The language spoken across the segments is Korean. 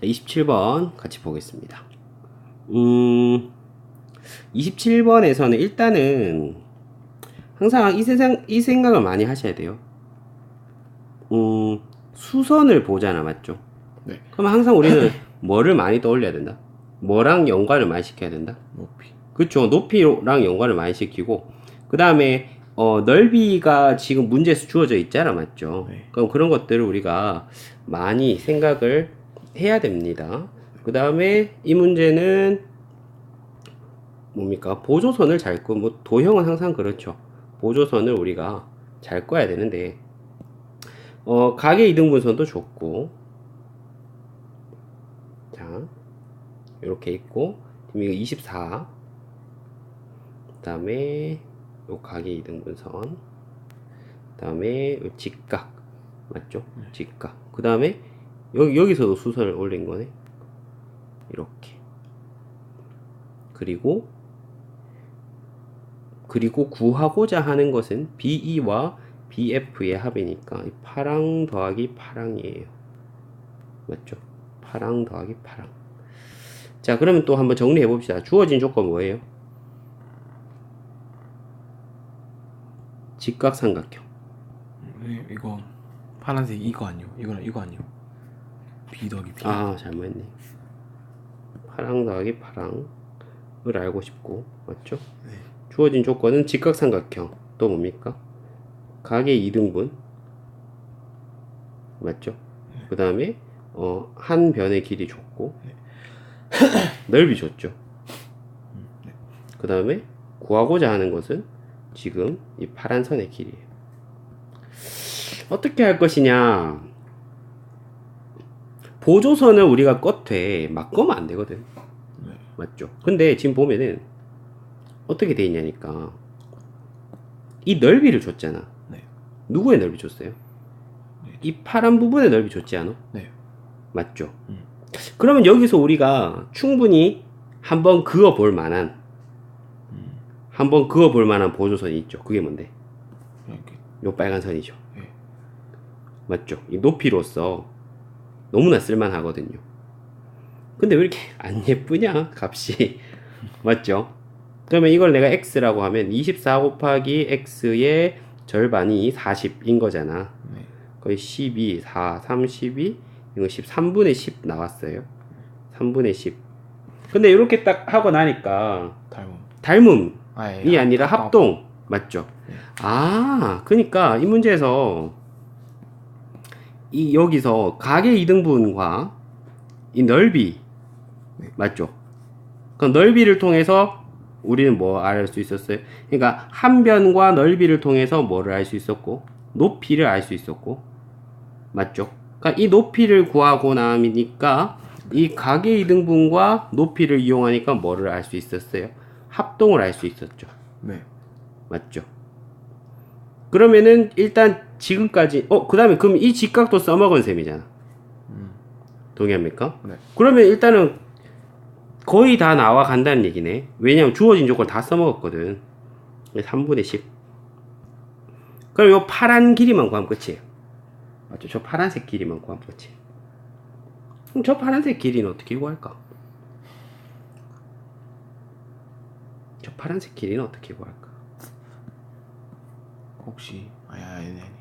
자, 27번 같이 보겠습니다. 음, 27번에서는 일단은 항상 이 세상, 이 생각을 많이 하셔야 돼요. 음, 수선을 보잖아, 맞죠? 네. 그럼 항상 우리는 뭐를 많이 떠올려야 된다? 뭐랑 연관을 많이 시켜야 된다? 높이. 그쵸. 높이랑 연관을 많이 시키고, 그 다음에, 어, 넓이가 지금 문제에서 주어져 있잖아. 맞죠? 네. 그럼 그런 것들을 우리가 많이 생각을 해야 됩니다. 그 다음에 이 문제는 뭡니까? 보조선을 잘 끄, 뭐, 도형은 항상 그렇죠. 보조선을 우리가 잘 꺼야 되는데, 어, 가계 이등분선도 좋고, 자, 이렇게 있고, 지금 이거 24. 그 다음에, 요 가계 이등분선. 그 다음에, 요 직각. 맞죠? 직각. 그 다음에, 여기, 여기서도 수선을 올린 거네. 이렇게. 그리고, 그리고 구하고자 하는 것은 BE와 BF의 합이니까 이 파랑 더하기 파랑이에요. 맞죠? 파랑 더하기 파랑. 자, 그러면 또 한번 정리해 봅시다. 주어진 조건 뭐예요? 직각삼각형. 네, 이거 파란색 이거 아니요. 이거는 이거 아니요. B 더하기 B. 아, 잘못했네. 파랑 더하기 파랑을 알고 싶고, 맞죠? 네. 주어진 조건은 직각삼각형. 또 뭡니까? 가계 이등분. 맞죠? 그 다음에, 어, 한 변의 길이 줬고, 넓이 줬죠. 그 다음에, 구하고자 하는 것은 지금 이 파란 선의 길이에요. 어떻게 할 것이냐? 보조선을 우리가 껐되 막 끄면 안 되거든. 네. 맞죠? 근데 지금 보면은 어떻게 돼 있냐니까 이 넓이를 줬잖아. 네. 누구의 넓이 줬어요? 네. 이 파란 부분의 넓이 줬지 않아? 네. 맞죠? 음. 그러면 여기서 우리가 충분히 한번 그어 볼 만한 음. 한번 그어 볼 만한 보조선이 있죠. 그게 뭔데? 이렇게. 요 빨간 선이죠. 네. 맞죠? 이 높이로서 너무나 쓸만하거든요. 근데 왜 이렇게 안 예쁘냐, 값이. 맞죠? 그러면 이걸 내가 x라고 하면 24 곱하기 x의 절반이 40인 거잖아. 네. 거의 12, 4, 32, 이거 13분의 10 나왔어요. 3분의 10. 근데 이렇게 딱 하고 나니까 닮음. 닮음이 아, 예. 아니라 합- 합동. 맞죠? 네. 아, 그러니까 이 문제에서 이 여기서 가계 이등분과 이 넓이 네. 맞죠? 그 넓이를 통해서 우리는 뭐 알 수 있었어요? 그러니까 한 변과 넓이를 통해서 뭐를 알 수 있었고 높이를 알 수 있었고 맞죠? 그러니까 이 높이를 구하고 나니까 이 가계 이등분과 높이를 이용하니까 뭐를 알 수 있었어요? 합동을 알 수 있었죠. 네. 맞죠? 그러면은 일단 지금까지 어 그다음에 그럼 이 직각도 써먹은 셈이잖아. 음. 동의합니까? 네. 그러면 일단은 거의 다 나와 간다는 얘기네. 왜냐면 주어진 조건 다 써먹었거든. 3분의 10. 그럼 요 파란 길이만 구하면 끝이에요. 맞죠? 저 파란색 길이만 구하면 끝이에요. 그럼 저 파란색 길이는 어떻게 구할까? 저 파란색 길이는 어떻게 구할까? 혹시 아니 아니.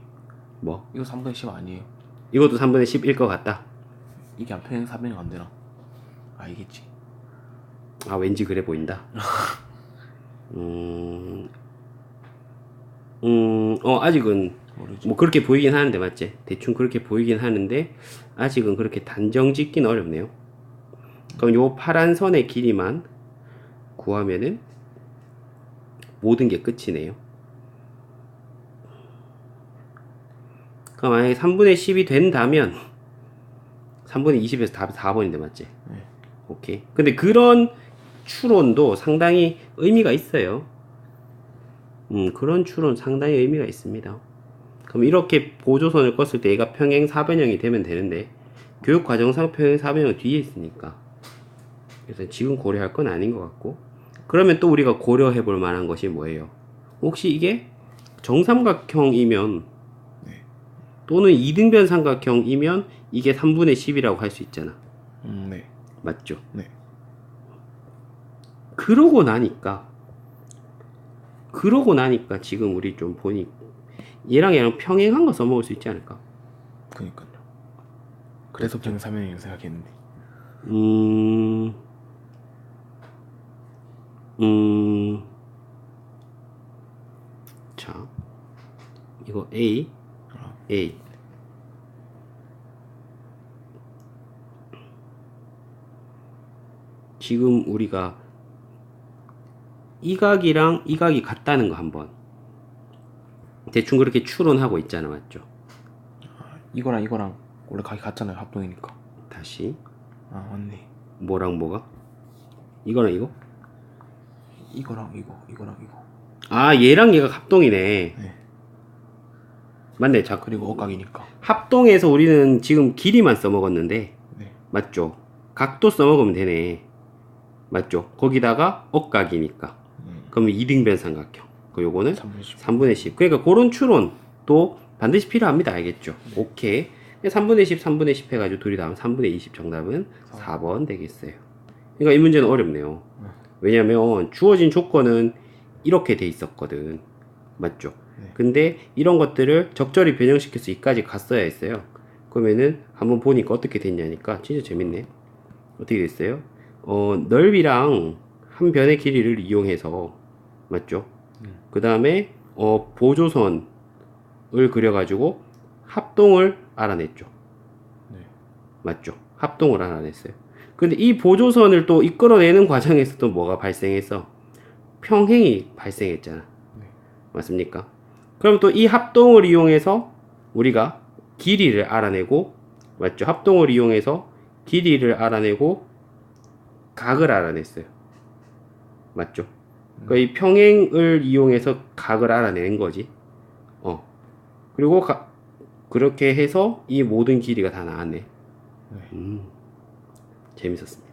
뭐? 이거 3분의 10 아니에요. 이것도 3분의 10일 것 같다. 이게 안 평행 4변이 안 되나? 알겠지. 아 왠지 그래 보인다. 음, 음, 어 아직은 모르지. 뭐 그렇게 보이긴 하는데 맞지? 대충 그렇게 보이긴 하는데 아직은 그렇게 단정 짓긴 어렵네요. 그럼 요 파란 선의 길이만 구하면은 모든 게 끝이네요. 그럼 만약에 3분의 10이 된다면 3분의 20에서 답이 4번인데 맞지? 네. 오케이. 근데 그런 추론도 상당히 의미가 있어요. 음, 그런 추론 상당히 의미가 있습니다. 그럼 이렇게 보조선을 껐을 때 얘가 평행 사변형이 되면 되는데 교육 과정상 평행 사변형 뒤에 있으니까 그래서 지금 고려할 건 아닌 것 같고 그러면 또 우리가 고려해 볼 만한 것이 뭐예요? 혹시 이게 정삼각형이면 네. 또는 이등변 삼각형이면 이게 3분의 10이라고 할 수 있잖아. 음, 네. 맞죠? 네. 그러고 나니까 그러고 나니까 지금 우리 좀 보니 얘랑 얘랑 평행한 거 써먹을 수 있지 않을까? 그니까요. 그래서 저는 3연이라고 생각했는데. 음, 음, 자, 이거 A, 아. A. 지금 우리가 이 각이랑 이 각이 같다는 거 한번 대충 그렇게 추론하고 있잖아, 맞죠? 이거랑 이거랑 원래 각이 같잖아요. 합동이니까. 다시 아, 맞네. 뭐랑 뭐가? 이거랑 이거? 이거랑 이거, 이거랑 이거. 아 얘랑 얘가 합동이네 네. 맞네. 자 그리고 억각이니까. 합동에서 우리는 지금 길이만 써먹었는데 네. 맞죠? 각도 써먹으면 되네. 맞죠? 거기다가 억각이니까. 음. 그러면 이등변 삼각형. 그 요거는 3분의 10. 3분의 10 그러니까 그런 추론도 반드시 필요합니다. 알겠죠? 오케이. 3분의 10 3분의 10 해가지고 둘이 다음 3분의 20 정답은 4번 되겠어요. 그러니까 이 문제는 어렵네요. 왜냐면 주어진 조건은 이렇게 돼 있었거든. 맞죠? 네. 근데 이런 것들을 적절히 변형시켜서 이까지 갔어야 했어요. 그러면은 한번 보니까 어떻게 됐냐니까 진짜 재밌네. 어떻게 됐어요? 어 넓이랑 한 변의 길이를 이용해서 맞죠? 음. 그 다음에 어 보조선을 그려가지고 합동을 알아냈죠. 네. 맞죠? 합동을 알아냈어요. 근데 이 보조선을 또 이끌어내는 과정에서 또 뭐가 발생해서 평행이 발생했잖아. 네. 맞습니까 그럼 또 이 합동을 이용해서 우리가 길이를 알아내고 맞죠? 합동을 이용해서 길이를 알아내고 각을 알아냈어요. 맞죠? 그러니까 이 평행을 이용해서 각을 알아내는 거지. 어. 그리고 가- 그렇게 해서 이 모든 길이가 다 나왔네. 네. 음. 재밌었습니다